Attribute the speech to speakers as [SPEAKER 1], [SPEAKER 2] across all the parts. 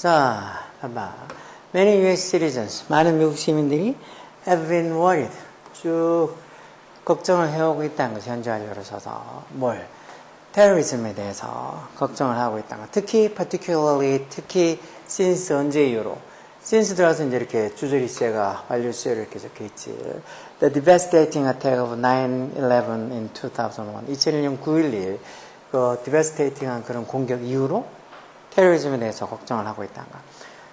[SPEAKER 1] 자, 봐봐. Many US citizens, 많은 미국 시민들이 have been worried. 쭉 걱정을 해오고 있다는 것이 현재 완료로 서서 뭘? 테러리즘에 대해서 걱정을 하고 있다는 것. 특히, particularly, 특히 since 언제 이후로 since 들어서 이제 이렇게 주저리 시제가 완료 시제로 이렇게 적혀 있지. The devastating attack of 9/11 in 2001. 2001년 9.11. 그 devastating한 그런 공격 이후로 테러리즘에 대해서 걱정을 하고 있다는 것.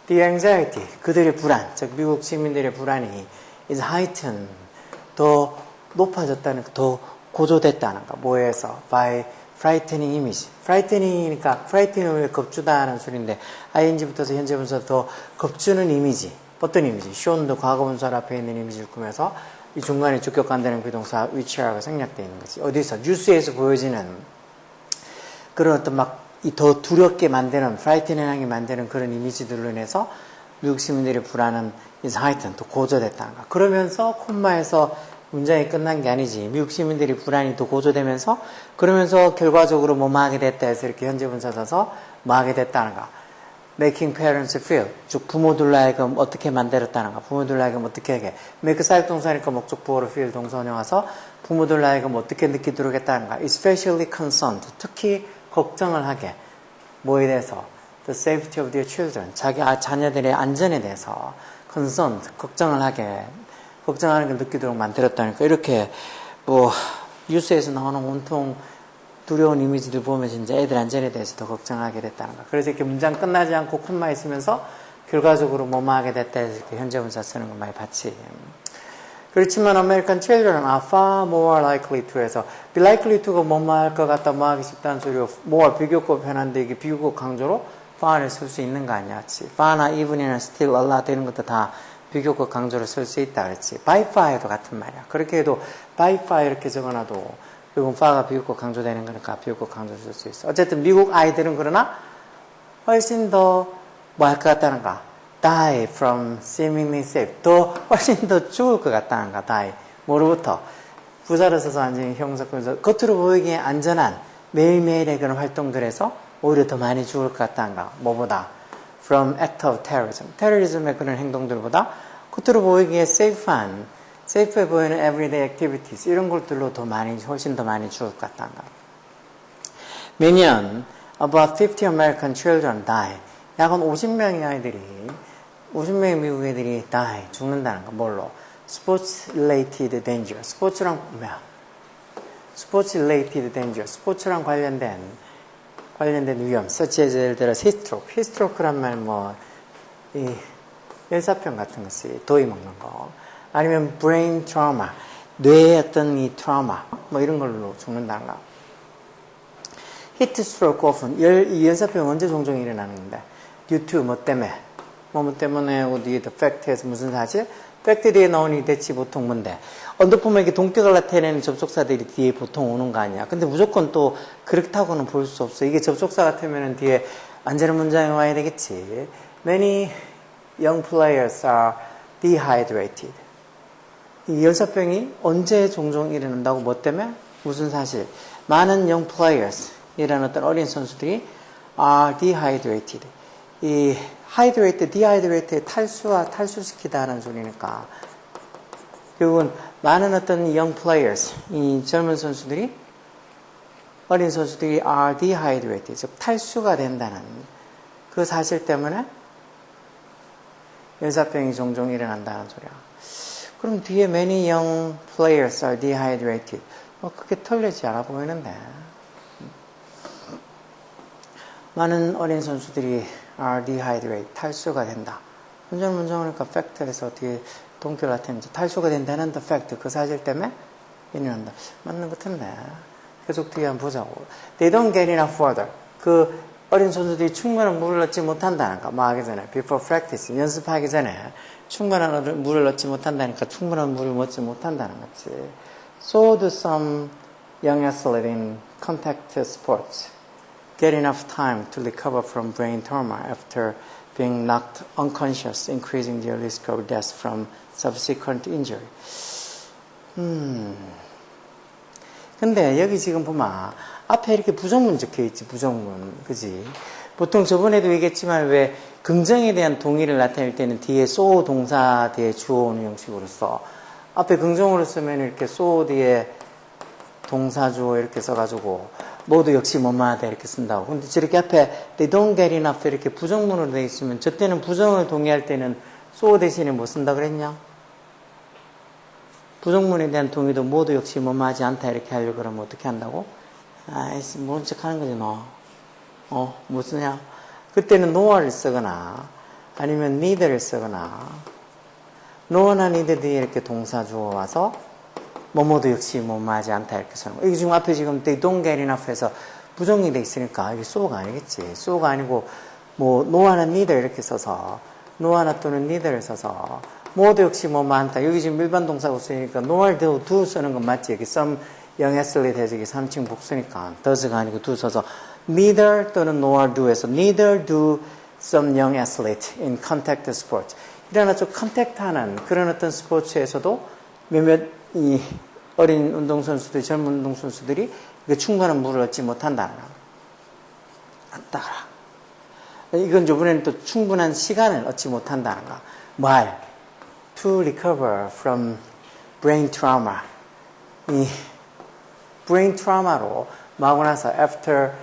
[SPEAKER 1] The anxiety, 그들의 불안, 즉 미국 시민들의 불안이 is heightened, 더 높아졌다는, 더 고조됐다는 것. 뭐에서? By frightening image. frightening이니까 frightening을 겁주다는 소리인데 ing부터서 현재 분사 더 겁주는 이미지. 어떤 이미지? 쇼운도 과거 분사 앞에 있는 이미지를 꾸며서 이 중간에 주격관되는 비동사 which하고 생략되어 있는 거지. 어디서? 뉴스에서 보여지는 그런 어떤 막이 더 두렵게 만드는, 프라이트닝하게 만드는 그런 이미지들로 인해서 미국 시민들의 불안은 is heightened, 더 고조됐다는 거. 그러면서 콤마에서 문장이 끝난 게 아니지. 미국 시민들이 불안이 더 고조되면서 그러면서 결과적으로 뭐뭐 하게 됐다 해서 이렇게 현재 분사 써서 뭐 하게 됐다는 거. making parents feel. 즉 부모들로 하여금 어떻게 만들었다는 거. 부모들로 하여금 어떻게 하게. make 사역 동사니까 목적보호로 feel 동사원에 와서 부모들로 하여금 어떻게 느끼도록 했다는 거. especially concerned. 특히 걱정을 하게. 뭐에 대해서? the safety of their children. 자기 아, 자녀들의 안전에 대해서 concerned. 걱정을 하게. 걱정하는 걸 느끼도록 만들었다니까. 이렇게 뭐 뉴스에서 나오는 온통 두려운 이미지들 보면 진짜 애들 안전에 대해서 더 걱정하게 됐다는 거. 그래서 이렇게 문장 끝나지 않고 콤마 있으면서 결과적으로 뭐뭐 하게 됐다 해서 이렇게 현재 분사 쓰는 거 많이 봤지. 그렇지만 American children are far more likely to 해서 be likely to가 뭐뭐 할 것 같다 뭐 하기 쉽다는 소리로 more 비교급 편한데 이게 비교급 강조로 far를 쓸 수 있는 거 아니야. 그치? far나 even이나 still, a lot 되는 것도 다 비교급 강조로 쓸 수 있다 그랬지. by far에도 같은 말이야. 그렇게 해도 by far 이렇게 적어놔도 결국은 far가 비교급 강조되는 거니까 비교급 강조로 쓸수 있어. 어쨌든 미국 아이들은 그러나 훨씬 더 뭐 할 것 같다는가? Die from seemingly safe. 더 훨씬 더 죽을 것 같다는가? die. 뭐로부터? 부사를 써서 완전히 형사권에서 겉으로 보이기에 안전한 매일매일의 그런 활동들에서 오히려 더 많이 죽을 것 같다는가? 뭐보다? from act of terrorism. 테러리즘의 그런 행동들보다 겉으로 보이기에 safe한, safe해 보이는 everyday activities 이런 것들로 더 많이, 훨씬 더 많이 죽을 것 같다는가? 매년 about 50 American children die. 약 한 50명의 아이들이 50명의 미국 애들이 die 죽는다는 거 뭘로? sports related danger. 스포츠랑 뭐야? 스포츠 related danger. 스포츠랑 관련된 관련된 위험. such as 예를 들어 히스트로크. 히스트로크란 말 뭐 이 열사병 같은 것이 도이 먹는 거. 아니면 brain trauma. 뇌의 어떤 이 트라우마 뭐 이런 걸로 죽는다는 거. 히트 스트로크 오픈 열, 이 열사병 언제 종종 일어나는 건데 due to 뭐 때문에 뭐, 뭐 때문에 어디 the fact에서 무슨 사실? 팩트 뒤에 나오니 대치 보통 뭔데 언더폼에 이렇게 동격을 나타내는 접속사들이 뒤에 보통 오는 거 아니야. 근데 무조건 또 그렇다고는 볼 수 없어. 이게 접속사 같으면 뒤에 안전한 문장이 와야 되겠지. Many young players are dehydrated. 이 열사병이 언제 종종 일어난다고 뭐 때문에? 무슨 사실? 많은 young players 이라는 어떤 어린 선수들이 are dehydrated. 이 hydrate, dehydrate 탈수와 탈수시키다는 소리니까 결국은 많은 어떤 young players, 이 젊은 선수들이 어린 선수들이 are dehydrated, 즉 탈수가 된다는 그 사실 때문에 열사병이 종종 일어난다는 소리야. 그럼 뒤에 many young players are dehydrated. 뭐 그게 털리지 않아 보이는데. 많은 어린 선수들이 are dehydrated, 탈수가 된다. 문장이니까 fact에서 어떻게 동결 나타내는지 탈수가 된다는 the fact, 그 사실 때문에 일어난다. 맞는 것 같은데. 계속 뒤에 한번 보자고. They don't get enough water. 그 어린 선수들이 충분한 물을 넣지 못한다는 거. 뭐 하기 전에. Before practice. 연습하기 전에 충분한 물을 넣지 못한다니까 충분한 물을 먹지 못한다는 거지. So do some young athletes in contact sports. Get enough time to recover from brain trauma after being knocked unconscious, increasing their risk of death from subsequent injury. 음. 근데 여기 지금 보면 앞에 이렇게 부정문 적혀 있지, 부정문. 그지? 보통 저번에도 얘기했지만 왜 긍정에 대한 동의를 나타낼 때는 뒤에 so 동사 뒤에 주어 오는 형식으로 써. 앞에 긍정으로 쓰면 이렇게 so 뒤에 동사 주어 이렇게 써가지고 모두 역시 뭐뭐하다 이렇게 쓴다고. 근데 저렇게 앞에 they don't get enough 이렇게 부정문으로 돼 있으면 저 때는 부정을 동의할 때는 so 대신에 뭐 쓴다 그랬냐? 부정문에 대한 동의도 모두 역시 뭐뭐하지 않다 이렇게 하려고 그러면 어떻게 한다고? 아이씨 모른 척 하는 거지 너. 어, 뭐 쓰냐? 그때는 no를 쓰거나 아니면 neither를 쓰거나 no나 neither 뒤에 이렇게 동사 주어 와서 뭐뭐도 역시 뭐뭐하지 않다 이렇게 거. 이게 지금 앞에 지금 enough 해서 부정이 돼 있으니까 이게 so가 아니겠지. so가 아니고 뭐 no나 neither 이렇게 써서 no나 또는 neither를 써서 모두 역시 뭐 많다. 여기 지금 일반 동사고 쓰니까 no를 do, do 쓰는 건 맞지. 여기 some 해서 이게 3층 복수니까 does가 아니고 do 써서 neither 또는 nor do에서 neither do some young athlete in contact sport. 이런 아주 컨택트하는 그런 어떤 스포츠에서도 몇몇 이 어린 운동선수들, 젊은 운동선수들이 그 충분한 물을 얻지 못한다는 거. 안따라. 이건 저번에는 또 충분한 시간을 얻지 못한다는 거. 말. To recover from brain trauma. 이 brain trauma로 마고 나서 after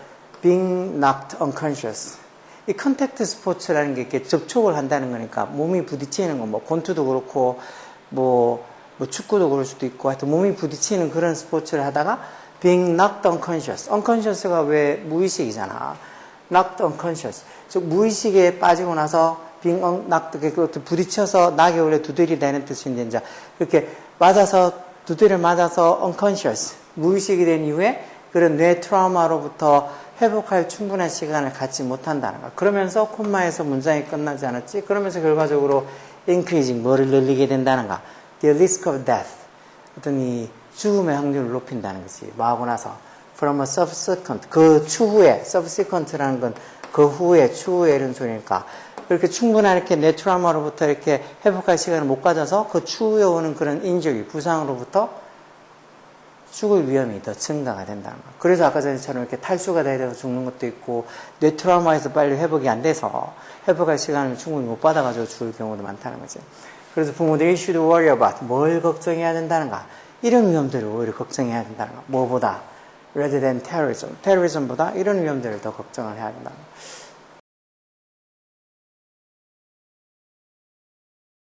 [SPEAKER 1] being knocked unconscious. 이 컨택트 스포츠라는 게 이렇게 접촉을 한다는 거니까 몸이 부딪히는 거, 뭐 권투도 그렇고 뭐, 뭐 축구도 그럴 수도 있고 하여튼 몸이 부딪히는 그런 스포츠를 하다가 being knocked unconscious. unconscious가 왜 무의식이잖아. knocked unconscious. 즉 무의식에 빠지고 나서 being knocked 부딪혀서 낙에 올려 두드리다는 뜻인데 이제 이렇게 맞아서 두드려 맞아서 unconscious 무의식이 된 이후에 그런 뇌 트라우마로부터 회복할 충분한 시간을 갖지 못한다는 거. 그러면서 콤마에서 문장이 끝나지 않았지. 그러면서 결과적으로 increasing 뭐를 늘리게 된다는가. The risk of death. 어떤 이 죽음의 확률을 높인다는 것이 뭐 하고 나서 from a subsequent 그 추후에 subsequent라는 건 그 후에 추후에 이런 소리니까 그렇게 충분한 이렇게 뇌 트라우마로부터 이렇게 회복할 시간을 못 가져서 그 추후에 오는 그런 인jury 부상으로부터 죽을 위험이 더 증가가 된다는 거. 그래서 아까 전처럼 이렇게 탈수가 돼서 죽는 것도 있고 뇌 트라우마에서 빨리 회복이 안 돼서 회복할 시간을 충분히 못 받아가지고 죽을 경우도 많다는 거지. 그래서 부모들이 should worry about 뭘 걱정해야 된다는가. 이런 위험들을 오히려 걱정해야 된다는 거. 뭐보다 rather than terrorism. terrorism보다 이런 위험들을 더 걱정을 해야 된다는 거.